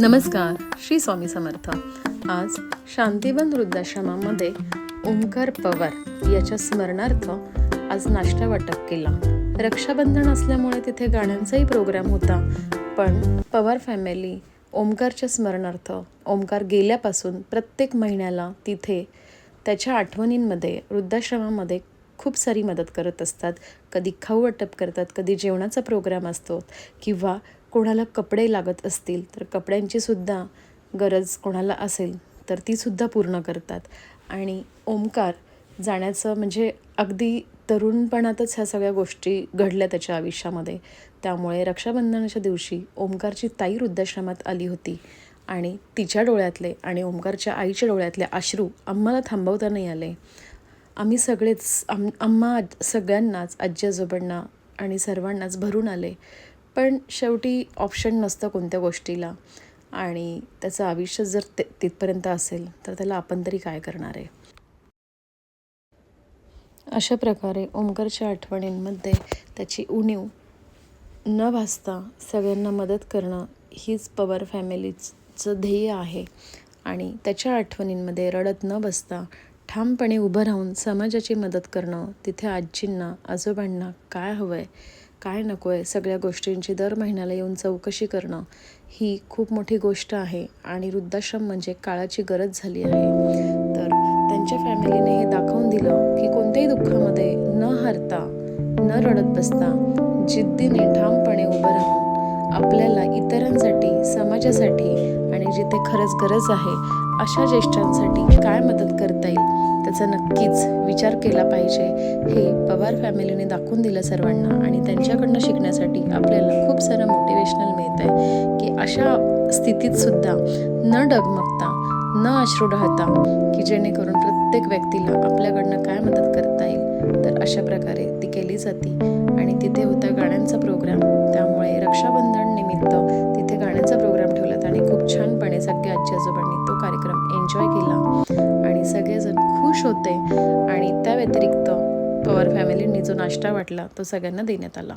नमस्कार श्री स्वामी समर्थ. आज शांतीवन वृद्धाश्रमामध्ये ओंकार पवार याच्या स्मरणार्थ आज नाश्ता वाटप केला. रक्षाबंधन असल्यामुळे तिथे गाण्यांचाही प्रोग्राम होता पण पवार फॅमिली ओंकारच्या स्मरणार्थ ओंकार गेल्यापासून प्रत्येक महिन्याला तिथे त्याच्या आठवणींमध्ये वृद्धाश्रमामध्ये खूप सारी मदत करत असतात. कधी खाऊ वाटप करतात कधी जेवणाचा प्रोग्राम असतो किंवा कोणाला कपडे लागत असतील तर कपड्यांचीसुद्धा गरज कोणाला असेल तर तीसुद्धा पूर्ण करतात. आणि ओंकार जाण्याचं म्हणजे अगदी तरुणपणातच ह्या सगळ्या गोष्टी घडल्या त्याच्या आयुष्यामध्ये. त्यामुळे रक्षाबंधनाच्या दिवशी ओंकारची ताई वृद्धाश्रमात आली होती आणि तिच्या डोळ्यातले आणि ओंकारच्या आईच्या डोळ्यातले अश्रू आम्हाला थांबवता नाही आले. आम्ही सगळेच आम आम्हा आज- सगळ्यांनाच आजी आजोबांना आणि सर्वांनाच भरून आले. पण शेवटी ऑप्शन नसतं कोणत्या गोष्टीला. आणि त्याचं आयुष्य जर ते तिथपर्यंत असेल तर त्याला आपण तरी काय करणार आहे? अशा प्रकारे ओमकारच्या आठवणींमध्ये त्याची उणीव न भासता सगळ्यांना मदत करणं हीच पवार फॅमिलीचं ध्येय आहे. आणि त्याच्या आठवणींमध्ये रडत न बसता ठामपणे उभं राहून समाजाची मदत करणं तिथे आजींना आजोबांना काय हवं आहे काय नको आहे सगळ्या गोष्टींची दर महिन्याला येऊन चौकशी करणं ही खूप मोठी गोष्ट आहे आणि वृद्धाश्रम म्हणजे काळाची गरज झाली आहे. तर त्यांच्या फॅमिलीने हे दाखवून दिलं की कोणत्याही दुःखामध्ये न हरता न रडत बसता जिद्दीने ठामपणे उभं राहून आपल्याला इतरांसाठी समाजासाठी आणि जिथे खरंच गरज आहे अशा ज्येष्ठांसाठी काय मदत करता येईल? त्याचा नक्कीच विचार केला पाहिजे. हे पवार फॅमिलीने दाखवून दिलं सर्वांना आणि त्यांच्याकडनं शिकण्यासाठी आपल्याला खूप सारं मोटिवेशनल मिळत आहे की अशा स्थितीत सुद्धा न डगमगता न अश्रू राहता की जेणेकरून प्रत्येक व्यक्तीला आपल्याकडनं काय मदत करता येईल तर अशा प्रकारे ती केली जाते. आणि तिथे होता गाण्यांचा प्रोग्राम त्यामुळे रक्षाबंधन निमित्त तिथे गाण्याचा प्रोग्राम ठेवलात आणि खूप छानपणे सगळ्या आजी आजोबांनी तो कार्यक्रम एन्जॉय केला. आणि सगळेजण खुश होते आणि त्या व्यतिरिक्त पवार फॅमिलींनी जो नाश्ता वाटला तो सगळ्यांना देण्यात आला.